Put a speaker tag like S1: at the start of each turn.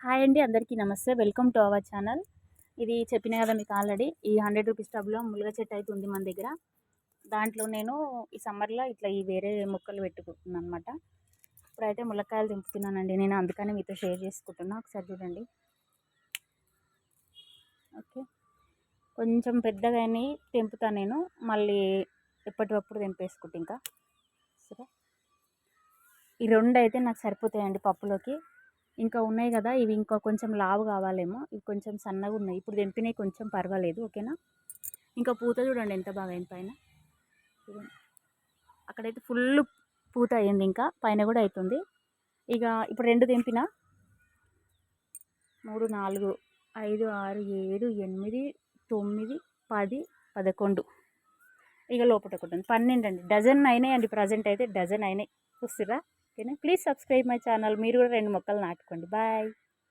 S1: Hi అండి అందరికీ నమస్తే. Welcome to our channel. ఇది చెప్పిన కదా మీకు ఆల్రెడీ. ఈ హండ్రెడ్ రూపీస్ టబ్లో ములగ చెట్టు అయితే ఉంది మన దగ్గర. దాంట్లో నేను ఈ సమ్మర్లో ఇట్లా ఈ వేరే మొక్కలు పెట్టుకుంటున్నాను అనమాట ఇప్పుడైతే ములక్కాయలు దింపుతున్నానండి. నేను అందుకని మీతో షేర్ చేసుకుంటున్నా. ఒకసారి చూడండి. ఓకే. కొంచెం పెద్దగా తెంపుతా నేను. మళ్ళీ ఎప్పటికప్పుడు తెంపేసుకుంటా ఇంకా. సరే. ఈ రెండు అయితే నాకు సరిపోతాయండి పప్పులోకి. ఇంకా ఉన్నాయి కదా ఇవి ఇంకా కొంచెం లావు కావాలేమో ఇవి కొంచెం సన్నగా ఉన్నాయి. ఇప్పుడు తెంపినవి కొంచెం పర్వాలేదు ఓకేనా? ఇంకా పూత చూడండి ఎంత బాగా అయింది పైన. అక్కడైతే ఫుల్ పూత అయింది ఇంకా పైన కూడా అవుతుంది ఇక ఇప్పుడు రెండు తెంపిన? మూడు నాలుగు ఐదు ఆరు ఏడు ఎనిమిది తొమ్మిది పది పదకొండు. ఇక లోపల ఒకటి ఉంది పన్నెండు అండి. డజన్ అయినాయండి ప్రజెంట్ అయితే డజన్ అయినాయి. చూస్తురా ఓకేనా? Please subscribe my channel. మీరు కూడా రెండు మొక్కలు నాటుకోండి. బాయ్.